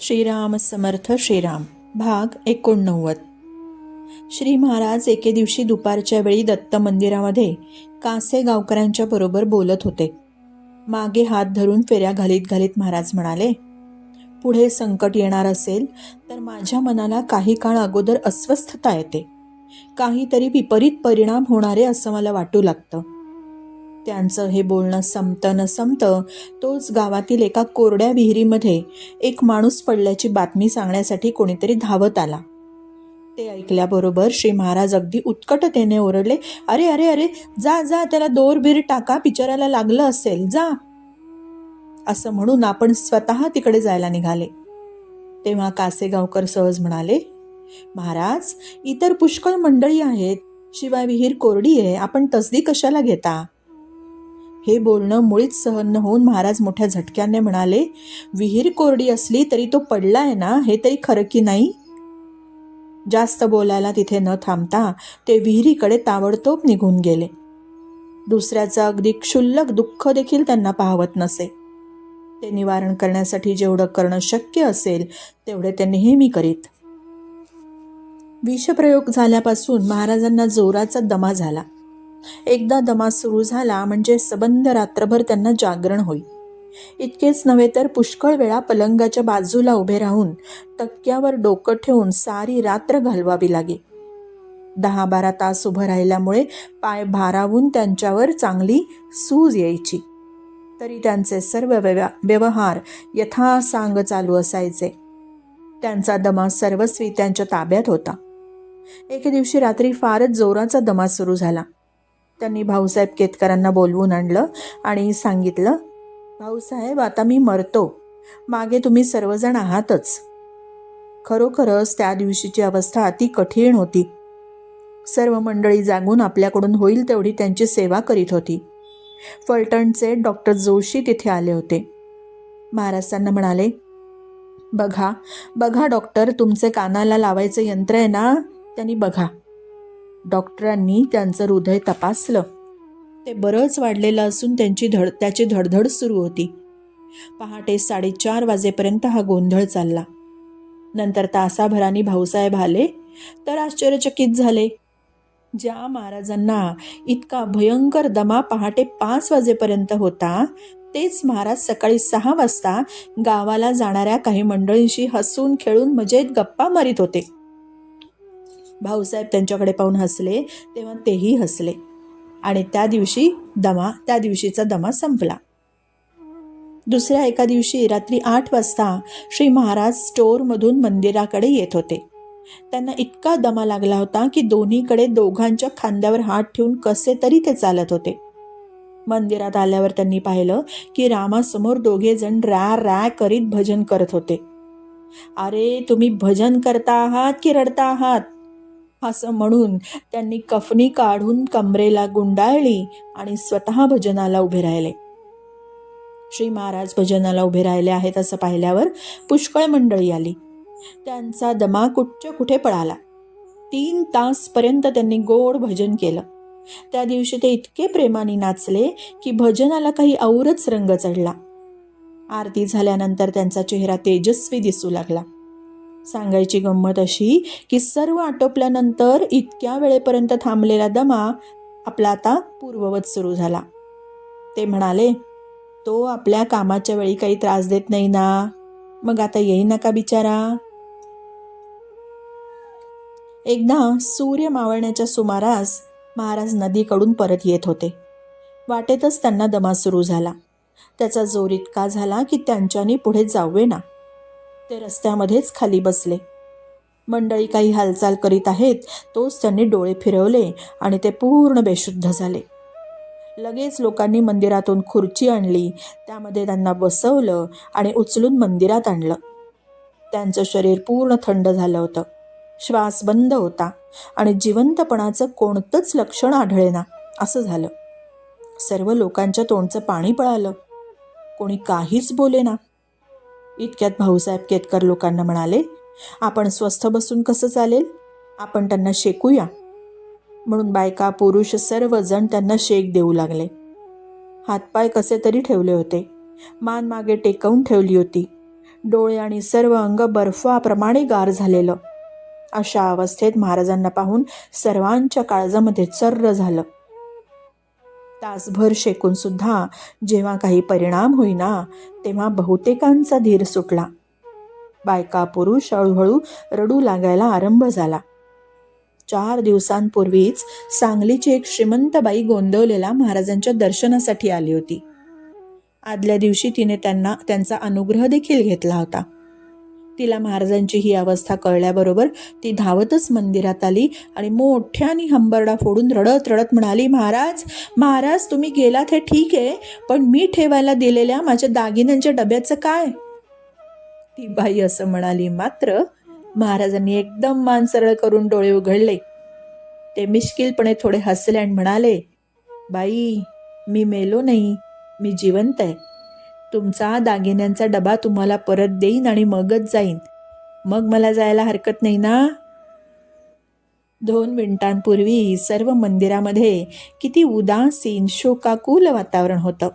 श्रीराम समर्थ श्रीराम भाग एकोणनव्वद. श्री महाराज एके दिवशी दुपारच्या वेळी दत्त मंदिरामध्ये कासे गावकऱ्यांच्या बरोबर बोलत होते. मागे हात धरून फेऱ्या घालीत घालीत महाराज म्हणाले पुढे संकट येणार असेल तर माझ्या मनाला काही काळ अगोदर अस्वस्थता येते. काहीतरी विपरीत परिणाम होणारे असं मला वाटू लागतं. त्यांचं हे बोलणं संपतं न संपतं तोच गावातील एका कोरड्या विहिरीमध्ये एक माणूस पडल्याची बातमी सांगण्यासाठी कोणीतरी धावत आला. ते ऐकल्याबरोबर श्री महाराज अगदी उत्कटतेने ओरडले अरे अरे अरे जा जा त्याला दोर बीर टाका बिचाराला लागलं असेल जा. असं म्हणून आपण स्वतः तिकडे जायला निघाले. तेव्हा कासेगावकर सहज म्हणाले महाराज इतर पुष्कळ मंडळी आहेत शिवाय विहीर कोरडी आहे आपण तसदी कशाला घेता? हे बोलणं मुळीच सहन होऊन महाराज मोठ्या झटक्याने म्हणाले विहीर कोरडी असली तरी तो पडलाय ना हे तरी खरं की नाही? जास्त बोलायला तिथे न थांबता ते विहिरीकडे ताबडतोब निघून गेले. दुसऱ्याचं अगदी क्षुल्लक दुःख देखील त्यांना पाहवत नसे. ते निवारण करण्यासाठी जेवढं करणं शक्य असेल तेवढे ते नेहमी करीत. विषप्रयोग झाल्यापासून महाराजांना जोराचा दमा झाला. एकदा दमा सुरू झाला म्हणजे सबंध रात्रभर त्यांना जागरण होई. इतकेच नव्हे तर पुष्कळ वेळा पलंगाच्या बाजूला उभे राहून तक्क्यावर डोकं ठेवून सारी रात्र घालवावी लागे. दहा बारा तास उभं राहिल्यामुळे पाय भारावून त्यांच्यावर चांगली सूज यायची. तरी त्यांचे सर्व व्यव व्यवहार यथासांग चालू असायचे. त्यांचा दमा सर्वस्वी त्यांच्या ताब्यात होता. एके दिवशी रात्री फारच जोराचा दमा सुरू झाला. त्यांनी भाऊसाहेब केतकरांना बोलवून आणलं आणि सांगितलं भाऊसाहेब आता मी मरतो. मागे तुम्ही सर्वजण आहातच. खरोखरच त्या दिवशीची अवस्था अति कठीण होती. सर्व मंडळी जागून आपल्याकडून होईल तेवढी त्यांची सेवा करीत होती. फलटणचे डॉक्टर जोशी तिथे आले होते. महाराजांना म्हणाले बघा बघा डॉक्टर तुमचे कानाला लावायचं यंत्र आहे ना त्यांनी बघा. डॉक्टरांनी त्यांचं हृदय तपासलं. ते बरंच वाढलेलं असून त्यांची धड त्याची धडधड सुरू होती. पहाटे साडेचार वाजेपर्यंत हा गोंधळ चालला. नंतर तासाभराने भाऊसाहेब आले तर आश्चर्यचकित झाले. ज्या महाराजांना इतका भयंकर दमा पहाटे पाच वाजेपर्यंत होता तेच महाराज सकाळी सहा वाजता गावाला जाणाऱ्या काही मंडळींशी हसून खेळून मजेत गप्पा मारित होते. भाऊसाहेब त्यांच्याकडे पाहून हसले तेव्हा तेही हसले. आणि त्या दिवशी दमा त्या दिवशीचा दमा संपला. दुसऱ्या एका दिवशी रात्री आठ वाजता श्री महाराज स्टोअरमधून मंदिराकडे येत होते. त्यांना इतका दमा लागला होता की दोन्हीकडे दोघांच्या खांद्यावर हात ठेवून कसे तरी ते चालत होते. मंदिरात आल्यावर त्यांनी पाहिलं की रामासमोर दोघे जण रॅ रॅ करीत भजन करत होते. अरे तुम्ही भजन करता आहात की रडता आहात? असं म्हणून त्यांनी कफनी काढून कमरेला गुंडाळली आणि स्वतः भजनाला उभे राहिले. श्री महाराज भजनाला उभे राहिले आहेत असं पाहिल्यावर पुष्कळ मंडळी आली. त्यांचा दमा कुठच्या कुठे पळाला? तीन तासपर्यंत त्यांनी गोड भजन केलं. त्या दिवशी ते इतके प्रेमाने नाचले की भजनाला काही औरच रंग चढला. आरती झाल्यानंतर त्यांचा चेहरा तेजस्वी दिसू लागला. सांगायची गंमत अशी की सर्व आटोपल्यानंतर इतक्या वेळेपर्यंत थांबलेला दमा आपला आता पूर्ववत सुरू झाला. ते म्हणाले तो आपल्या कामाच्या वेळी काही त्रास देत नाही ना. मग आता येई नका बिचारा. एकदा सूर्य मावळण्याच्या सुमारास महाराज नदीकडून परत येत होते. वाटेतच त्यांना दमा सुरू झाला. त्याचा जोर इतका झाला की त्यांच्यानी पुढे जावे ना ते रस्त्यामध्येच खाली बसले. मंडळी काही हालचाल करीत आहेत तोच त्यांनी डोळे फिरवले आणि ते पूर्ण बेशुद्ध झाले. लगेच लोकांनी मंदिरातून खुर्ची आणली त्यामध्ये त्यांना बसवलं आणि उचलून मंदिरात आणलं. त्यांचं शरीर पूर्ण थंड झालं होतं. श्वास बंद होता आणि जिवंतपणाचं कोणतंच लक्षण आढळेना असं झालं. सर्व लोकांच्या तोंडचं पाणी पळालं. कोणी काहीच बोलेना. इतक्यात भाऊसाहेब केतकर लोकांना म्हणाले आपण स्वस्थ बसून कसं चालेल? आपण त्यांना शेकूया. म्हणून बायका पुरुष सर्वजण त्यांना शेक देऊ लागले. हातपाय कसे तरी ठेवले होते. मान मागे टेकवून ठेवली होती. डोळे आणि सर्व अंग बर्फाप्रमाणे गार झालेलं. अशा अवस्थेत महाराजांना पाहून सर्वांच्या काळजामध्ये चर्र झालं. तासभर शेकूनसुद्धा जेव्हा काही परिणाम होईना तेव्हा बहुतेकांचा धीर सुटला. बायका पुरुष हळूहळू रडू लागायला आरंभ झाला. चार दिवसांपूर्वीच सांगलीची एक श्रीमंत बाई गोंदवलेला महाराजांच्या दर्शनासाठी आली होती. आदल्या दिवशी तिने त्यांना त्यांचा अनुग्रह देखील घेतला होता. तिला महाराजांची ही अवस्था कळल्याबरोबर ती धावतच मंदिरात आली आणि मोठ्याने हंबरडा फोडून रडत रडत म्हणाली महाराज महाराज तुम्ही गेलात हे ठीक आहे पण मी ठेवायला दिलेल्या माझ्या दागिन्यांच्या डब्याचं काय? ती बाई असं म्हणाली मात्र महाराजांनी एकदम मान सरळ करून डोळे उघडले. ते मिश्किलपणे थोडे हसले आणि म्हणाले बाई मी मेलो नाही मी जिवंत आहे. तुमचा दागिन्यांचा डबा तुम्हाला परत देईन आणि मगच जाईन. मग मला जायला हरकत नाही ना? दोन मिनिटांपूर्वी सर्व मंदिरामध्ये किती उदासीन शोकाकुल वातावरण होतं.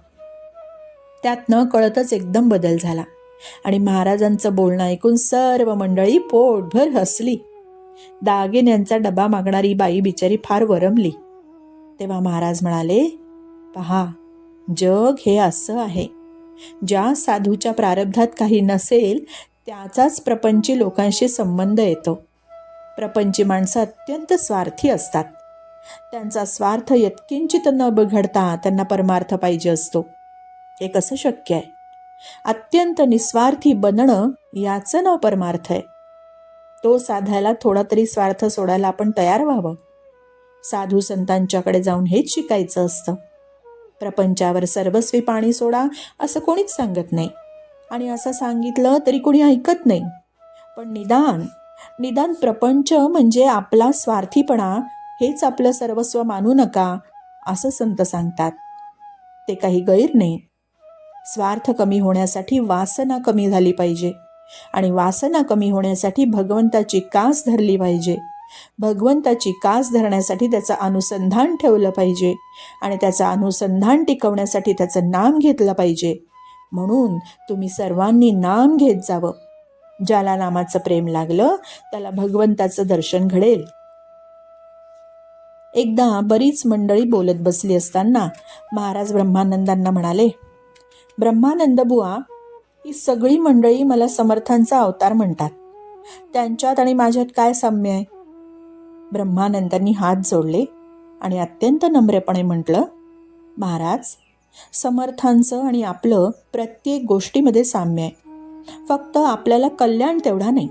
त्यात न कळतच एकदम बदल झाला आणि महाराजांचं बोलणं ऐकून सर्व मंडळी पोटभर हसली. दागिन्यांचा डबा मागणारी बाई बिचारी फार वरमली. तेव्हा महाराज म्हणाले पहा जग हे असं आहे. ज्या साधूच्या प्रारब्धात काही नसेल त्याचाच प्रपंची लोकांशी संबंध येतो. प्रपंची माणसं अत्यंत स्वार्थी असतात. त्यांचा स्वार्थ यत्किंचित न बिघडता त्यांना परमार्थ पाहिजे असतो. हे कसं शक्य आहे? अत्यंत निस्वार्थी बनणं याचं नाव परमार्थ आहे. तो साधायला थोडा तरी स्वार्थ सोडायला आपण तयार व्हावं. साधू संतांच्याकडे जाऊन हेच शिकायचं असतं. प्रपंचावर सर्वस्वी पाणी सोडा असं कोणीच सांगत नाही. आणि असं सांगितलं तरी कोणी ऐकत नाही. पण निदान निदान प्रपंच म्हणजे आपला स्वार्थीपणा हेच आपलं सर्वस्व मानू नका असं संत सांगतात. ते काही गैर नाही. स्वार्थ कमी होण्यासाठी वासना कमी झाली पाहिजे. आणि वासना कमी होण्यासाठी भगवंताची कास धरली पाहिजे. भगवंताची कास धरण्यासाठी त्याचं अनुसंधान ठेवलं पाहिजे आणि त्याचं अनुसंधान टिकवण्यासाठी त्याचं नाम घेतलं पाहिजे. म्हणून तुम्ही सर्वांनी नाम घेत जावं. ज्याला नामाचं प्रेम लागलं त्याला भगवंताचं दर्शन घडेल. एकदा बरीच मंडळी बोलत बसली असताना महाराज ब्रह्मानंदांना म्हणाले ब्रह्मानंद बुवा ही सगळी मंडळी मला समर्थांचा अवतार म्हणतात. त्यांच्यात आणि माझ्यात काय साम्य आहे? ब्रह्मानंदांनी हात जोडले आणि अत्यंत नम्रपणे म्हटलं महाराज समर्थांचं आणि आपलं प्रत्येक गोष्टीमध्ये साम्य आहे. फक्त आपल्याला कल्याण तेवढा नाही.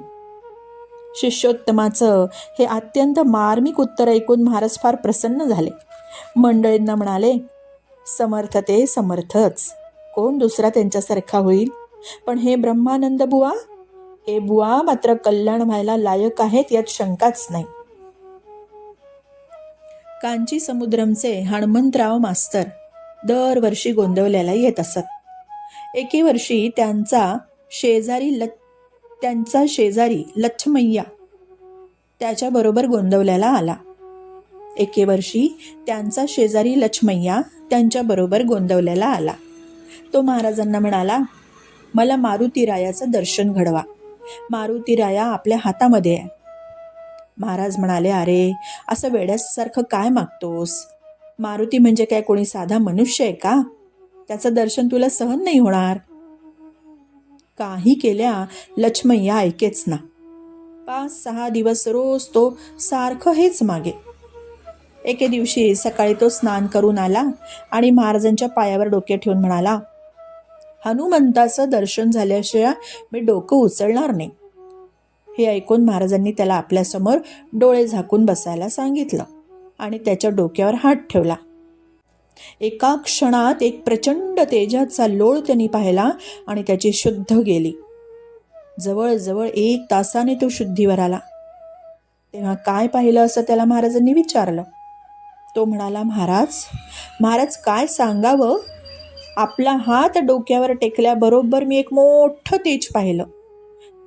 शिष्योत्तमाचं हे अत्यंत मार्मिक उत्तर ऐकून महाराज फार प्रसन्न झाले. मंडळींना म्हणाले समर्थ ते समर्थच. कोण दुसरा त्यांच्यासारखा होईल? पण हे ब्रह्मानंद बुवा? हे बुवा मात्र कल्याण व्हायला लायक आहेत यात शंकाच नाही. कांची समुद्रमचे हणमंतराव मास्तर दरवर्षी गोंदवल्याला येत असत. एके वर्षी त्यांचा शेजारी ल त्यांचा शेजारी लच्छमय्या त्याच्याबरोबर गोंदवल्याला आला. एके वर्षी त्यांचा शेजारी लक्ष्मय्या त्यांच्याबरोबर गोंदवल्याला आला. तो महाराजांना म्हणाला मला मारुतीरायाचं दर्शन घडवा. मारुतीराया आपल्या हातामध्ये आहे. महाराज म्हणाले अरे असं वेड्यासारखं काय मागतोस? मारुती म्हणजे काय कोणी साधा मनुष्य आहे का? त्याचं दर्शन तुला सहन नाही होणार. काही केल्या लक्ष्मय्या ऐकेच ना. पाच सहा दिवस रोज तो सारखं हेच मागे. एके दिवशी सकाळी तो स्नान करून आला आणि महाराजांच्या पायावर डोके ठेवून म्हणाला हनुमंताचं दर्शन झाल्याशिवाय मी डोकं उचलणार नाही. हे ऐकून महाराजांनी त्याला आपल्यासमोर डोळे झाकून बसायला सांगितलं आणि त्याच्या डोक्यावर हात ठेवला. एका क्षणात एक प्रचंड तेजाचा लोळ त्यांनी पाहिला आणि त्याची शुद्ध गेली. जवळजवळ एक तासाने तो शुद्धीवर आला. तेव्हा काय पाहिलं असं त्याला महाराजांनी विचारलं. तो म्हणाला महाराज महाराज काय सांगावं? आपला हात डोक्यावर टेकल्याबरोबर मी एक मोठं तेज पाहिलं.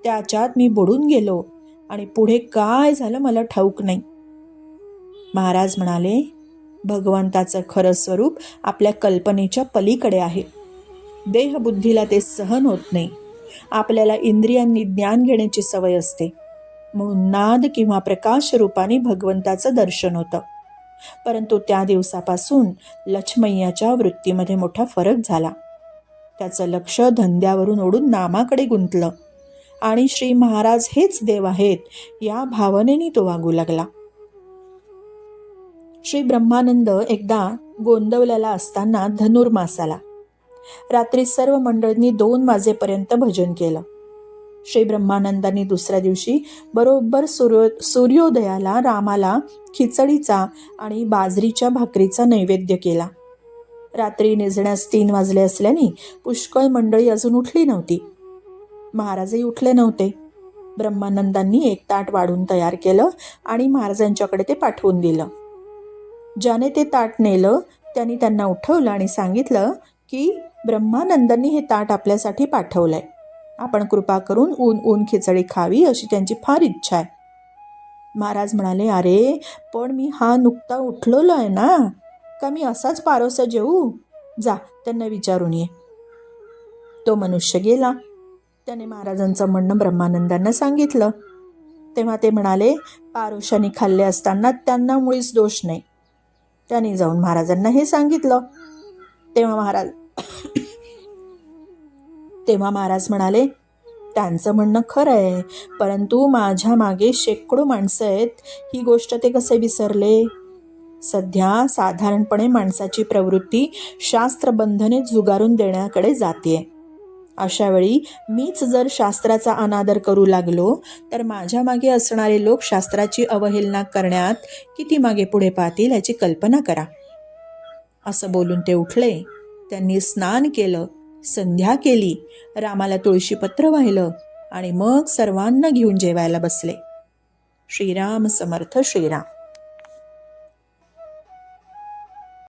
त्याच्यात मी बुडून गेलो आणि पुढे काय झालं मला ठाऊक नाही. महाराज म्हणाले भगवंताचं खरं स्वरूप आपल्या कल्पनेच्या पलीकडे आहे. देहबुद्धीला ते सहन होत नाही. आपल्याला इंद्रियांनी ज्ञान घेण्याची सवय असते. म्हणून नाद किंवा प्रकाश रूपाने भगवंताचं दर्शन होतं. परंतु त्या दिवसापासून लक्ष्मय्याच्या वृत्तीमध्ये मोठा फरक झाला. त्याचं लक्ष धंद्यावरून ओढून नामाकडे गुंतलं. आणि श्री महाराज हेच देव आहेत या भावनेने तो वागू लागला. श्री ब्रह्मानंद एकदा गोंदवल्याला असताना धनुर्मास आला. रात्री सर्व मंडळींनी दोन वाजेपर्यंत भजन केलं. श्री ब्रह्मानंदांनी दुसऱ्या दिवशी बरोबर सूर्यो सूर्योदयाला रामाला खिचडीचा आणि बाजरीच्या भाकरीचा नैवेद्य केला. रात्री निजण्यास तीन वाजले असल्याने पुष्कळ मंडळी अजून उठली नव्हती. महाराजही उठले नव्हते. ब्रह्मानंदांनी एक ताट वाढून तयार केलं आणि महाराजांच्याकडे ते पाठवून दिलं. ज्याने ते ताट नेलं त्यांनी त्यांना उठवलं आणि सांगितलं की ब्रह्मानंदांनी हे ताट आपल्यासाठी पाठवलं आहे आपण कृपा करून ऊन ऊन खिचडी खावी अशी त्यांची फार इच्छा आहे. महाराज म्हणाले अरे पण मी हा नुकता उठलेलो आहे ना. का मी असाच पारोसा जेवू जा त्यांना विचारून ये. तो मनुष्य गेला. त्याने महाराजांचं म्हणणं ब्रह्मानंदांना सांगितलं. तेव्हा ते म्हणाले पारुषाने खाल्ले असताना त्यांना मुळीच दोष नाही. त्यांनी जाऊन महाराजांना हे सांगितलं. तेव्हा महाराज तेव्हा महाराज म्हणाले त्यांचं म्हणणं खरं आहे परंतु माझ्या मागे शेकडो माणसं आहेत. ही गोष्ट ते कसे विसरले? सध्या साधारणपणे माणसाची प्रवृत्ती शास्त्रबंधने झुगारून देण्याकडे जाते अशावेळी मीच जर शास्त्राचा अनादर करू लागलो तर माझ्या मागे असणारे लोक शास्त्राची अवहेलना करण्यात किती मागे पुढे पाहतील याची कल्पना करा. असं बोलून ते उठले. त्यांनी स्नान केलं संध्या केली रामाला तुळशीपत्र वाहिलं आणि मग सर्वांना घेऊन जेवायला बसले. श्रीराम समर्थ श्रीराम.